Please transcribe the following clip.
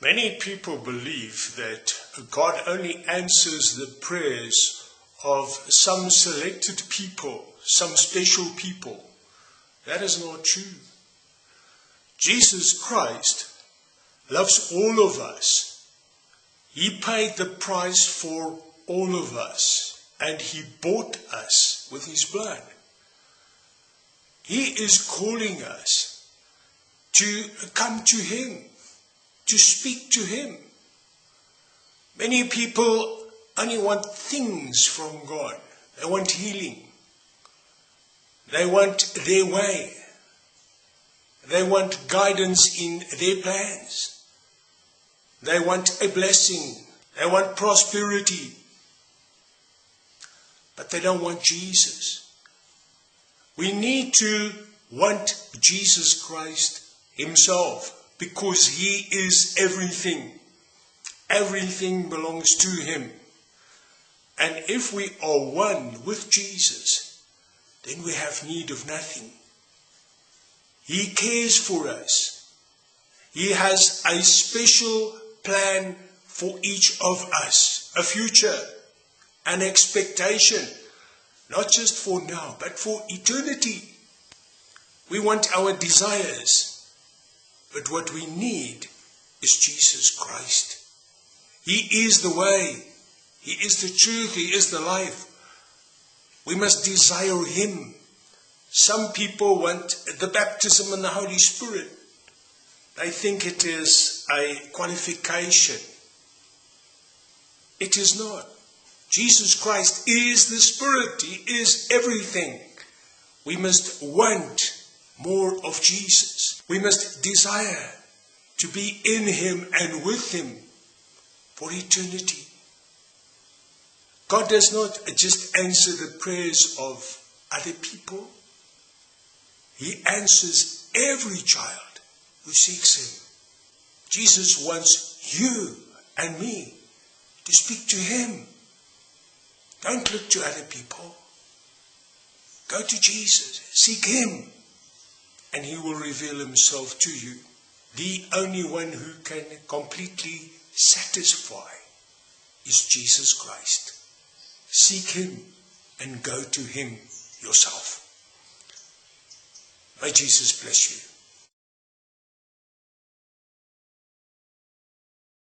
Many people believe that God only answers the prayers of some selected people, some special people. That is not true. Jesus Christ loves all of us. He paid the price for all of us and he bought us with his blood. He is calling us to come to him to speak to Him. Many people only want things from God. They want healing. They want their way. They want guidance in their plans. They want a blessing. They want prosperity. But they don't want Jesus. We need to want Jesus Christ Himself because He is everything. Everything belongs to Him. And if we are one with Jesus, then we have need of nothing. He cares for us. He has a special plan for each of us, a future, an expectation, not just for now, but for eternity. We want our desires but what we need is Jesus Christ. He is the way. He is the truth. He is the life. We must desire Him. Some people want the baptism in the Holy Spirit. They think it is a qualification. It is not. Jesus Christ is the Spirit. He is everything. We must want more of Jesus. We must desire to be in Him and with Him for eternity. God does not just answer the prayers of other people, He answers every child who seeks Him. Jesus wants you and me to speak to Him. Don't look to other people. Go to Jesus. Seek Him he will reveal himself to you. The only one who can completely satisfy is Jesus Christ. Seek him and go to him yourself. May Jesus bless you.